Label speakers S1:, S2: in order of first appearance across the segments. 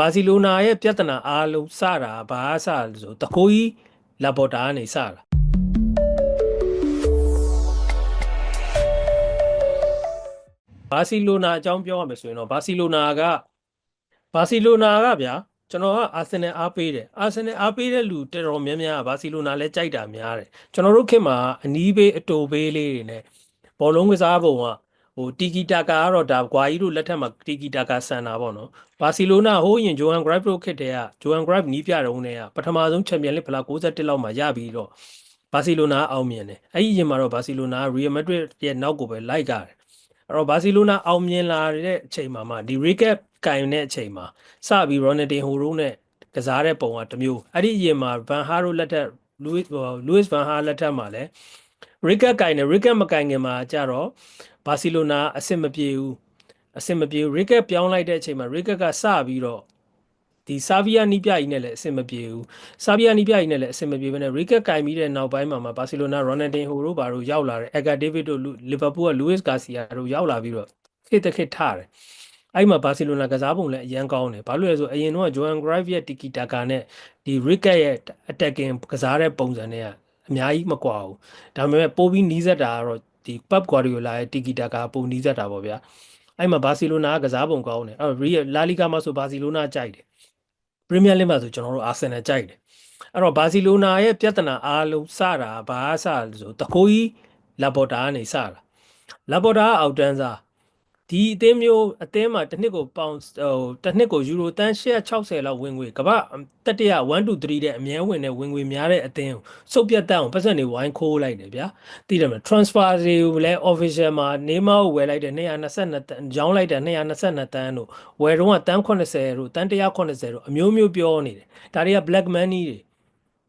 S1: ဘာစီလိုနာရဲ့ပြဿနာအားလုံးစတာဘာစလဲဆိုတကိုးကြီးလာပေါ်တာကနေစတာဘာစီလိုနာအကြောင်းပြောရမယ်ဆိုရင်တော့ဘာစီလိုနာကဘာစီလိုနာကဗျာကျွန်တော်ကအာဆင်နယ်အားပေးတယ်အာဆင်နယ်အားပေးတဲ့လူတော်တော်များများကဘာစီလိုနာလဲကြိုက်တာများတယ်ကျွန်တော်တို့ခေတ်မှာအနီးဘေးအတူဘေးလေးတွေနဲ့ဘောလုံးကစားပုံက ဟိုတီကီတာကာကတော့ဒါကွာကြီးတို့လက်ထက်မှာတီကီတာကာဆန်တာပေါ့နော်ဘာစီလိုနာဟိုးရင်ဂျိုဟန်ဂရိုက်တို့ခေတ်တည်းကဂျိုဟန်ဂရိုက်နီးပြတုံးတည်းကပထမဆုံးချန်ပီယံလိဖလား61လောက်မှာရပြီးတော့ဘာစီလိုနာအောင်မြင်တယ်အဲ့ဒီရင်မှာတော့ဘာစီလိုနာရီယယ်မက်ဒရစ်ရဲ့နောက်ကိုပဲလိုက်ကြတယ်အဲ့တော့ဘာစီလိုနာအောင်မြင်လာတဲ့အချိန်မှာမှဒီ recap ကင်တဲ့အချိန်မှာစပြီး Ronaldinho ဟိုရိုးနဲ့ကစားတဲ့ပုံကတစ်မျိုးအဲ့ဒီအရင်မှာ Van Gaal တို့လက်ထက် Louis Louis Van Gaal လက်ထက်မှာလည်း recap ကင်နဲ့ recap မကင်ခင်မှာကြတော့ ဘာစီလိုနာအဆင်မပြေဘူးအဆင်မပြေဘူး recap ပြောင်းလိုက်တဲ့အချိန်မှာ recap ကစပြီးတော့ဒီဆာဗီယာနီးပြကြီးနဲ့လည်းအဆင်မပြေဘူးဆာဗီယာနီးပြကြီးနဲ့လည်းအဆင်မပြေဘဲနဲ့ recap ကင်ပြီးတဲ့နောက်ပိုင်းမှာမှာဘာစီလိုနာ Ronaldinho တို့ဘာတို့ရောက်လာတယ် Edgar David တို့ Liverpool က Luis Garcia တို့ရောက်လာပြီးတော့ခေတ်တစ်ခေတ်ထားတယ်အဲ့မှာဘာစီလိုနာကစားပုံလည်းအရန်ကောင်းတယ်ဘာလို့လဲဆိုအရင်တော့ဂျိုဟန်ဂရိုက်ရဲ့တီကီတာကာနဲ့ဒီရစ်ကက်ရဲ့ attacking ကစားတဲ့ပုံစံတွေကအများကြီးမကွာဘူးဒါပေမဲ့ပိုပြီးနီးစပ်တာကတော့ ဒီပပ်ဂွာဒီယိုလာရဲ့တီကီတာကာပုံနီးစပ်တာပေါ့ဗျာအဲ့မှာဘာစီလိုနာကကစားပုံကောင်းတယ်အဲ့ရီလာလီဂါမှာဆိုဘာစီလိုနာကြိုက်တယ်ပရီးမီးယားလိမှာဆိုကျွန်တော်တို့အာဆင်နယ်ကြိုက်တယ်အဲ့တော့ဘာစီလိုနာရဲ့ပြဿနာအားလုံးစတာဘာစလဲဆိုတကိုးကြီးလာပေါ်တာကနေစတာလာပေါ်တာအောက်တန်းစား ဒီအသင်းမျိုးအသင်းမှာတစ်နှစ်ကိုပေါင်ဟိုတစ်နှစ်ကိုယူရိုတန်း160လောက်ဝင်ငွေကမ္ဘာတတိယ1 2 3တဲ့အမြဲဝင်တဲ့ဝင်ငွေများတဲ့အသင်းကိုစုပ်ပြတ်တန်းအောင်ပတ်စံတွေဝိုင်းခိုးလိုက်တယ်ဗျာသိတယ်မလား transfer တွေကိုလည်း official မှာနေမကိုဝယ်လိုက်တယ်222တန်းရောင်းလိုက်တယ်222တန်းတို့ဝယ်တော့တန်း80တို့တန်း180တို့အမျိုးမျိုးပြောနေတယ်ဒါတွေက black money တွေ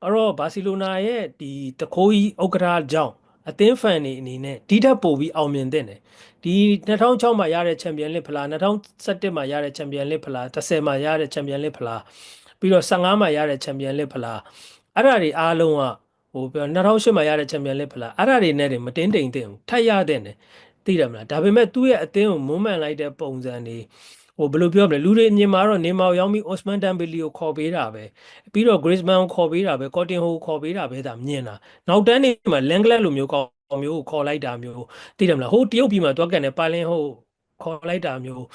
S1: အဲ့တော့ဘာစီလိုနာရဲ့ဒီတခိုးကြီးဥက္ကဋ္ဌကြောင့် အသင်းဖန်နေအနေနဲ့ဒီထက်ပိုပြီးအောင်မြင်တဲ့တယ်ဒီ2006မှာရတဲ့ချန်ပီယံလိဖလား2017မှာရတဲ့ချန်ပီယံလိဖလား10မှာရတဲ့ချန်ပီယံလိဖလားပြီးတော့15မှာရတဲ့ချန်ပီယံလိဖလားအဲ့ဒါတွေအားလုံးကဟိုပြော2008မှာရတဲ့ချန်ပီယံလိဖလားအဲ့ဒါတွေနဲ့တွေမတင်းတိမ်တင်ဘူးထပ်ရတဲ့တယ်သိတယ်မလားဒါပေမဲ့သူ့ရဲ့အသင်းကိုမွမ်းမံလိုက်တဲ့ပုံစံတွေ ဟိုဘယ်လိုပြောမလဲလူတွေအမြင်မှာတော့နေမောင်ရောက်ပြီး Osman Dembele ကိုခေါ်ပေးတာပဲပြီးတော့ Griezmann ကိုခေါ်ပေးတာပဲ Coutinho ကိုခေါ်ပေးတာပဲဒါမြင်တာနောက်တန်းနေမှာ Lenglet လိုမျိုးကောင်းမျိုးကိုခေါ်လိုက်တာမျိုးသိတယ်မလားဟိုတရုတ်ပြည်မှာတွက်ကန်တဲ့ပါလင်ဟိုခေါ်လိုက်တာမျိုး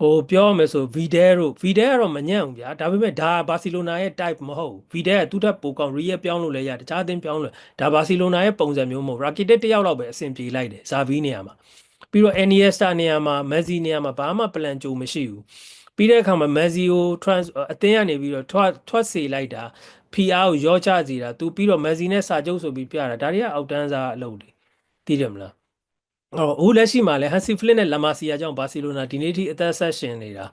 S1: ဟိုပြောရမယ်ဆိုဗီဒဲတို့ဗီဒဲကတော့မညံ့ဘူးဗျာဒါပေမဲ့ဒါဘာစီလိုနာရဲ့ type မဟုတ်ဘူးဗီဒဲကသူ့ထက်ပိုကောင်းရီရဲ့ပြောင်းလို့လည်းရတခြားအသင်းပြောင်းလို့ဒါဘာစီလိုနာရဲ့ပုံစံမျိုးမဟုတ်ရာကီတက်တယောက်လောက်ပဲအဆင်ပြေလိုက်တယ်ဇာဗီနေရာမှာ ပြီးတော့ Iniesta နေရာမှာ Messi နေရာမှာဘာမှ plan ကြိုမရှိဘူးပြီးတဲ့အခါမှာ Messi ကို trans အသင်းကနေပြီးတော့ထွက်ထွက်စေလိုက်တာ PR ကိုရောချစီတာသူပြီးတော့ Messi နဲ့စာချုပ်ဆိုပြီးပြတာဒါတွေကအောက်တန်းစားအလုပ်တွေသိတယ်မလား အော်ဦးလက်ရှိမှာလဲဟန်စီဖလစ်နဲ့လာမာစီယာကြောင့်ဘာစီလိုနာဒီနေ့ထိအသက်ဆက်ရှင်နေတာ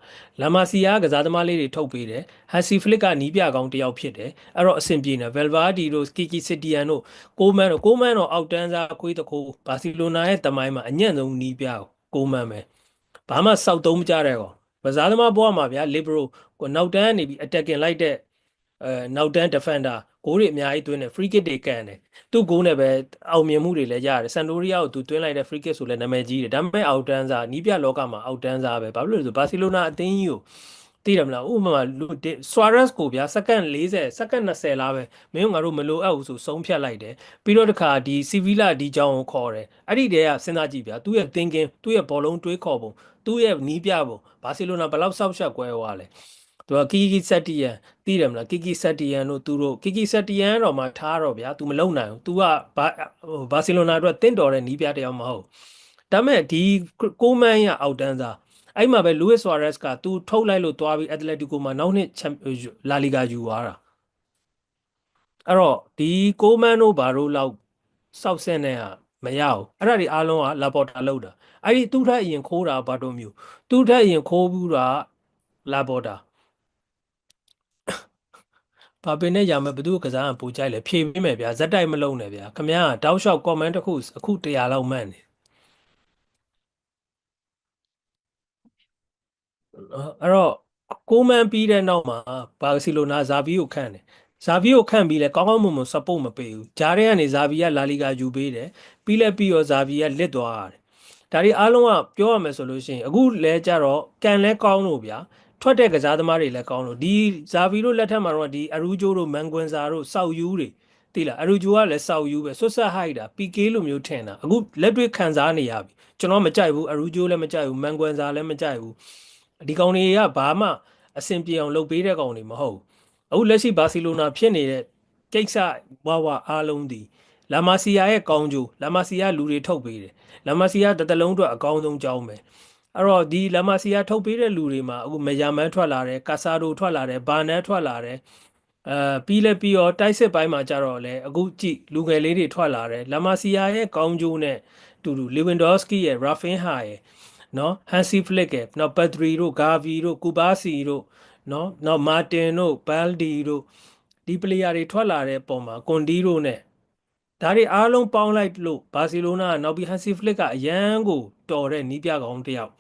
S1: လာမာစီယာကစားသမားလေးတွေထုတ်ပေးတယ်ဟန်စီဖလစ်ကနီးပြကောင်းတစ်ယောက်ဖြစ်တယ်အဲ့တော့အဆင်ပြေနေဗယ်ဗာဒီတို့ကီကီစီတီယန်တို့ကိုမန်တို့ကိုမန်တော့အောက်တန်းစားခွေးတခိုးဘာစီလိုနာရဲ့တမိုင်းမှာအညံ့ဆုံးနီးပြကိုမန်ပဲဘာမှစောက်သုံးမကြတဲ့ကောကစားသမားဘဝမှာဗျာလီဘရိုကိုနောက်တန်းနေပြီး attacking လိုက်တဲ့အဲနောက်တန်း defender ဂိုးတွေအများကြီးသွင်းတယ် free kick တွေကန်တယ်သူ့ဂိုးနဲ့ပဲအောင်မြင်မှုတွေလည်းရတယ်ဆန်တိုရီယာကိုသူသွင်းလိုက်တဲ့ free kick ဆိုလည်းနာမည်ကြီးတယ်ဒါပေမဲ့အောက်တန်းစားနီးပြလောကမှာအောက်တန်းစားပဲဘာဖြစ်လို့လဲဆိုဘာစီလိုနာအသင်းကြီးကိုသိတယ်မလားဥပမာဆွာရက်စ်ကိုဗျာစက္ကန့်40စက္ကန့်20လားပဲမင်းတို့ငါတို့မလိုအပ်ဘူးဆိုဆုံးဖြတ်လိုက်တယ်ပြီးတော့တခါဒီစီဗီလာဒီကြောင်ကိုခေါ်တယ်အဲ့ဒီတည်းကစဉ်းစားကြည့်ဗျာသူ့ရဲ့ thinking သူ့ရဲ့ဘောလုံးတွေးခေါ်ပုံသူ့ရဲ့နီးပြပုံဘာစီလိုနာဘယ်လောက်ဆောက်ရှက်ကွဲသွားလဲ သူကကီကီဆက်တီယန်သိတယ်မလားကီကီဆက်တီယန်တို့သူတို့ကီကီဆက်တီယန်တော့မှထားတော့ဗျာ तू မလုံနိုင်ဘူး तू ကဘာဘာစီလိုနာအတွက်တင့်တော်တဲ့နီးပြတယောက်မဟုတ်ဒါမဲ့ဒီကိုမန်ရအောက်တန်းစားအဲ့မှာပဲလူးဝစ်ဆွာရက်စ်က तू ထုတ်လိုက်လို့သွားပြီးအက်တလက်တီကိုမှာနောက်နှစ်လာလီဂါယူသွားတာအဲ့တော့ဒီကိုမန်တို့ဘာလို့လောက်စောက်ဆင်းနေတာမရဘူးအဲ့ဒါဒီအားလုံးကလာပေါ်တာလောက်တာအဲ့ဒီသူ့ထက်အရင်ခိုးတာဘာတို့မျိုးသူ့ထက်အရင်ခိုးဘူးတာလာပေါ်တာ ဘာပင်နဲ့ရမယ်ဘသူကစားပူကြိုက်လဲဖြေပေးမယ်ဗျာဇက်တိုက်မလုံးနဲ့ဗျာခမရတောက်လျှောက် comment တစ်ခုအခု100လောက်မှန်းနေအဲ့တော့ကိုမန်ပြီးတဲ့နောက်မှာဘာစီလိုနာဇာဗီကိုခန့်တယ်ဇာဗီကိုခန့်ပြီးလဲကောင်းကောင်းမွန်မွန် support မပေးဘူးဂျားထဲကနေဇာဗီကလာလီဂါယူပေးတယ်ပြီးလဲပြီးရောဇာဗီကလစ်သွားရတယ်ဒါတွေအားလုံးကပြောရမယ်ဆိုလို့ရှိရင်အခုလဲကြတော့ကန်လဲကောင်းလို့ဗျာ ထွက်တဲ့ကစားသမားတွေလည်းကောင်းလို့ဒီဇာဗီတို့လက်ထက်မှာတော့ဒီအရူဂျိုတို့မန်ကွန်ဆာတို့စောက်ယူတွေသိလားအရူဂျိုကလည်းစောက်ယူပဲဆွတ်ဆက်ဟိုက်တာ PK လိုမျိုးထင်တာအခုလက်တွေ့ခံစားနေရပြီကျွန်တော်မကြိုက်ဘူးအရူဂျိုလည်းမကြိုက်ဘူးမန်ကွန်ဆာလည်းမကြိုက်ဘူးဒီကောင်တွေကဘာမှအဆင်ပြေအောင်လုပ်ပေးတဲ့ကောင်တွေမဟုတ်ဘူးအခုလက်ရှိဘာစီလိုနာဖြစ်နေတဲ့ကိစ္စဝါဝါအားလုံးဒီလာမာစီယာရဲ့ကောင်းကျိုးလာမာစီယာလူတွေထုတ်ပေးတယ်လာမာစီယာတစ်တလုံးအတွက်အကောင်းဆုံးကြောင်းပဲ အဲ့တော့ဒီလမစီယာထုတ်ပေးတဲ့လူတွေမှာအခုမယာမန်းထွက်လာတယ်ကာဆာဒိုထွက်လာတယ်ဘာနက်ထွက်လာတယ်အဲပြီးလဲပြီးတော့တိုက်စစ်ပိုင်းမှာကြတော့လေအခုကြည့်လူငယ်လေးတွေထွက်လာတယ်လမစီယာရဲ့ကောင်းကျိုးနဲ့တူတူလီဝင်ဒေါစကီရဲ့ရာဖင်ဟာရဲ့နော်ဟန်စီဖလစ်ရဲ့နော်ပက်ဒရီတို့ဂါဗီတို့ကူဘာစီတို့နော်နော်မာတင်တို့ဘယ်လ်ဒီတို့ဒီပလေယာတွေထွက်လာတဲ့ပုံမှာကွန်ဒီတို့နဲ့ ဒါတွေအားလုံးပေါင်းလိုက်လို့ဘာစီလိုနာကနောက်ပြီးဟန်စီဖလစ်ကအရန်ကိုတော်တဲ့နီးပြကောင်းတစ်ယောက်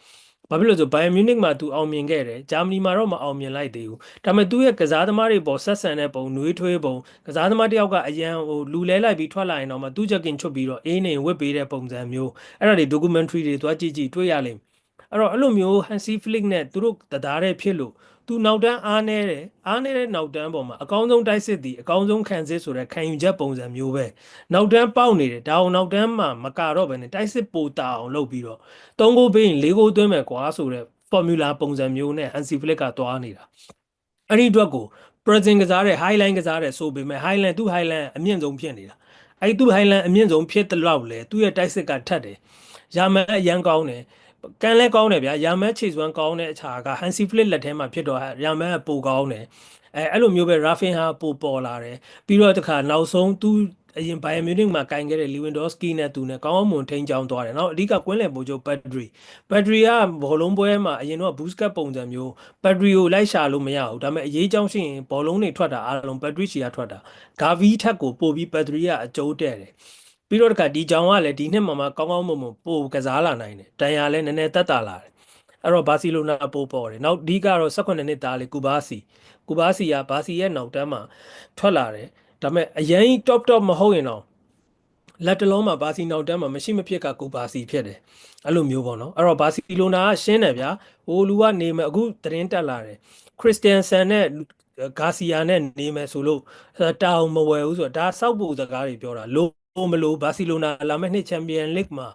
S1: ဘာဖြစ်လို့လဲဆိုဘိုင်ယန်မြူးနစ်မှာသူအောင်မြင်ခဲ့တယ်ဂျာမနီမှာတော့မအောင်မြင်လိုက်သေးဘူးဒါပေမဲ့သူ့ရဲ့ကစားသမားတွေပေါ်ဆက်ဆံတဲ့ပုံနှွေးထွေးပုံကစားသမားတစ်ယောက်ကအရန်ဟိုလူလဲလိုက်ပြီးထွက်လာရင်တော့မှသူ့ချက်ကင်ချွတ်ပြီးတော့အေးနေဝစ်ပေးတဲ့ပုံစံမျိုးအဲ့ဒါတွေ documentary တွေသွားကြည့်ကြည့်တွေ့ရလိမ့်မယ်အဲ့တော့အဲ့လိုမျိုး Hansi Flick နဲ့သူတို့တရားတဲ့ဖြစ်လို့ သူနောက်တန်းအားနေတယ်အားနေတဲ့နောက်တန်းပေါ်မှာအကောင်းဆုံးတိုက်စစ်သည်အကောင်းဆုံးခံစစ်ဆိုတဲ့ခံယူချက်ပုံစံမျိုးပဲနောက်တန်းပေါက်နေတယ်ဒါအောင်နောက်တန်းမှာမကတော့ပဲနဲ့တိုက်စစ်ပိုတာအောင်လုပ်ပြီးတော့သုံးကိုပေးရင်လေးကိုသွင်းမယ်ကွာဆိုတဲ့ formula ပုံစံမျိုးနဲ့ Hansi Flick ကသွားနေတာအဲ့ဒီအတွက်ကို present ကစားတဲ့ highline ကစားတဲ့ဆိုပေမဲ့ highline သူ့ highline အမြင့်ဆုံးဖြစ်နေတာအဲ့ဒီသူ့ highline အမြင့်ဆုံးဖြစ်တဲ့လောက်လေသူ့ရဲ့တိုက်စစ်ကထက်တယ်ရာမန်အရန်ကောင်းတယ် ကန်လဲကောင်းတယ်ဗျာရာမန်ခြေစွမ်းကောင်းတဲ့အခြားက Hansi Flick လက်ထဲမှာဖြစ်တော့ရာမန်ကပိုကောင်းတယ်အဲအဲ့လိုမျိုးပဲ Rafinha ဟာပိုပေါ်လာတယ်ပြီးတော့တခါနောက်ဆုံးသူအရင်ဘိုင်ယန်မြူနစ်မှာကင်ခဲ့တဲ့လီဝင်ဒေါစကီနဲ့သူနဲ့ကောင်းအောင်မွန်ထိန်းချောင်းသွားတယ်။နောက်အဓိကကွင်းလယ်ပိုချိုဘက်ဒရီဘက်ဒရီကဘောလုံးပွဲမှာအရင်တော့ဘူစကတ်ပုံစံမျိုးဘက်ဒရီကိုလိုက်ရှာလို့မရဘူး။ဒါပေမဲ့အရေးကြောင်းရှိရင်ဘောလုံးတွေထွက်တာအားလုံးဘက်ဒရီရှီကထွက်တာ။ဂါဗီထက်ကိုပိုပြီးဘက်ဒရီကအကျိုးတဲ့တယ်။ ပြီးတော့တခါဒီကြောင်ကလည်းဒီနှစ်မှာမှကောင်းကောင်းမွန်မွန်ပိုကစားလာနိုင်တယ်။တန်ရာလည်းနည်းနည်းတက်တာလာတယ်။အဲ့တော့ဘာစီလိုနာပိုပေါ်တယ်။နောက်ဒီကတော့18နှစ်သားလေကူဘာစီကူဘာစီကဘာစီရဲ့နောက်တန်းမှာထွက်လာတယ်။ဒါပေမဲ့အရင် top top မဟုတ်ရင်တော့လက်တလုံးမှာဘာစီနောက်တန်းမှာမရှိမဖြစ်ကကိုဘာစီဖြစ်တယ်အဲ့လိုမျိုးပေါ့နော်အဲ့တော့ဘာစီလိုနာကရှင်းတယ်ဗျာဟိုလူကနေမယ်အခုသတင်းတက်လာတယ်ခရစ်စတန်ဆန်နဲ့ဂါစီယာနဲ့နေမယ်ဆိုလို့တာအောင်မဝယ်ဘူးဆိုတော့ဒါစောက်ဖို့စကားတွေပြောတာလို့ မလို့ဘာစီလိုနာလာမယ့်နှစ်ချန်ပီယံလိဂ်မှာ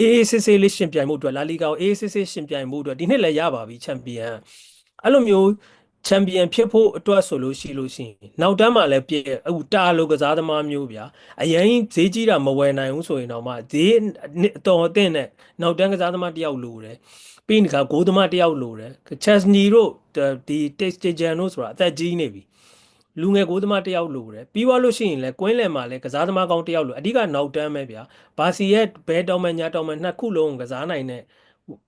S1: အေးစစ်စစ်လေးရှင်ပြိုင်မှုအတွက်လာလီဂါကိုအေးစစ်စစ်ရှင်ပြိုင်မှုအတွက်ဒီနှစ်လည်းရပါပြီချန်ပီယံအဲ့လိုမျိုးချန်ပီယံဖြစ်ဖို့အတွက်ဆိုလို့ရှိလို့ရှိရင်နောက်တန်းမှာလည်းပြည့်အခုတာလိုကစားသမားမျိုးဗျာအရင်ဈေးကြီးတာမဝယ်နိုင်ဘူးဆိုရင်တော့မှဈေးအတော်အသင့်နဲ့နောက်တန်းကစားသမားတယောက်လိုတယ်ပြီးရင်ကဂိုးသမားတယောက်လိုတယ်ချက်စနီတို့ဒီတက်စတဂျန်တို့ဆိုတာအသက်ကြီးနေပြီ လူငယ်ကိုသမားတယောက်လိုတယ်ပြီးသွားလို့ရှိရင်လည်းကွင်းလယ်မှာလည်းကစားသမားကောင်းတယောက်လိုအဓိကနောက်တန်းပဲဗျာဘာစီရဲ့ဘဲတောင်မညာတောင်မနှစ်ခုလုံးကစားနိုင်တဲ့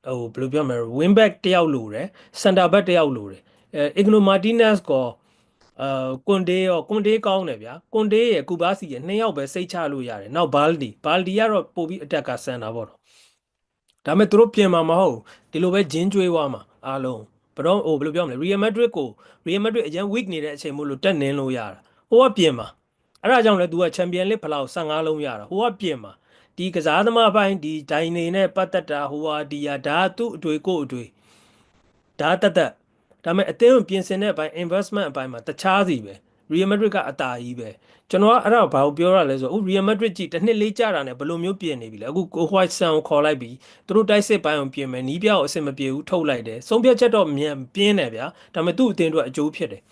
S1: ဟိုဘယ်လိုပြောမလဲ wing back တယောက်လိုတယ် center back တယောက်လိုတယ်အဲအီဂနိုမာတီနက်စ်ကောအာကွန်တေးရောကွန်တေးကောင်းတယ်ဗျာကွန်တေးရဲ့ကူဘာစီရဲ့နှစ်ယောက်ပဲစိတ်ချလို့ရတယ်နောက်ဘာလ်ဒီဘာလ်ဒီကတော့ပို့ပြီးအတက်ကဆန်တာပေါ့တော့ဒါပေမဲ့သူတို့ပြင်မှာမဟုတ်ဒီလိုပဲဂျင်းကျွေးသွားမှာအားလုံး ဘယ်တော့ဟိုဘယ်လိုပြောမလဲရီယယ်မက်ဒရစ်ကိုရီယယ်မက်ဒရစ်အရင် weak နေတဲ့အချိန်မို့လို့တက်နင်းလို့ရတာဟိုကပြင်မှာအဲ့ဒါကြောင့်လဲ तू ကချန်ပီယံလိဖလောက်15လုံးရတာဟိုကပြင်မှာဒီကစားသမားပိုင်းဒီဒိုင်နေနဲ့ပတ်သက်တာဟိုဟာဒီဟာဒါသူ့အတွေ့ကိုအတွေ့ဒါတက်တက်ဒါပေမဲ့အသင်းကိုပြင်ဆင်တဲ့အပိုင်း investment အပိုင်းမှာတခြားစီပဲ Real Madrid ကအတာကြီးပဲ ကျွန်တော်ကအဲ့ဒါဘာကိုပြောရလဲဆိုတော့ Real Madrid ကြည့်တစ်နှစ်လေးကြာတာနဲ့ဘယ်လိုမျိုးပြင်နေပြီလဲအခုကို White Sun ကိုခေါ်လိုက်ပြီးသူတို့တိုက်စစ်ပိုင်းအောင်ပြင်မယ်နီးပြအောင်အဆင်မပြေဘူးထုတ်လိုက်တယ်ဆုံးဖြတ်ချက်တော့မြန်ပြင်းတယ်ဗျာဒါပေမဲ့သူ့အသင်းတို့အကျိုးဖြစ်တယ်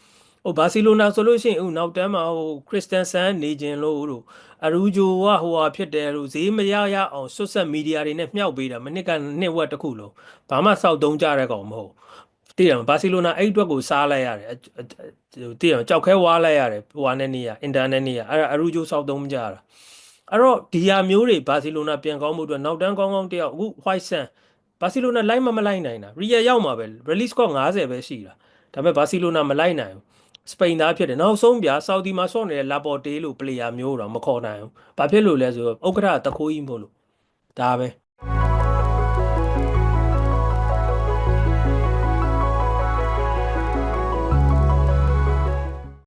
S1: ဟိုဘာစီလိုနာဆိုလို့ရှိရင်ဟိုနောက်တန်းမှာဟိုခရစ်စတန်ဆန်နေခြင်းလို့တို့အရူဂျိုကဟိုဟာဖြစ်တယ်လို့ဈေးမရရအောင်ဆွတ်ဆက်မီဒီယာတွေနဲ့မြှောက်ပေးတာမနစ်ကနှစ်ဝက်တစ်ခုလုံးဘာမှစောက်သုံးကြတဲ့ကောင်မဟုတ် တည်ရဘာစီလိုနာအဲ့အတွက်ကိုစားလိုက်ရတယ်တည်ရကြောက်ခဲဝါလိုက်ရတယ်ဟိုဟာနဲ့နေရအင်တာနက်နေရအဲ့ဒါအရူဂျိုစောက်သုံးကြတာအဲ့တော့ဒီဟာမျိုးတွေဘာစီလိုနာပြန်ကောင်းမှုအတွက်နောက်တန်းကောင်းကောင်းတယောက်အခု white sun ဘာစီလိုနာလိုက်မမလိုက်နိုင်တာရီယယ်ရောက်မှာပဲ release score 90ပဲရှိတာဒါပေမဲ့ဘာစီလိုနာမလိုက်နိုင်ဘူးစပိန်သားဖြစ်တယ်နောက်ဆုံးပြဆော်ဒီမှာဆော့နေတဲ့လာပေါ်တေးလို့ပလေယာမျိုးတော့မခေါ်နိုင်ဘူးဘာဖြစ်လို့လဲဆိုတော့ဥက္ကဋ္ဌတခိုးကြီးမို့လို့ဒါပဲ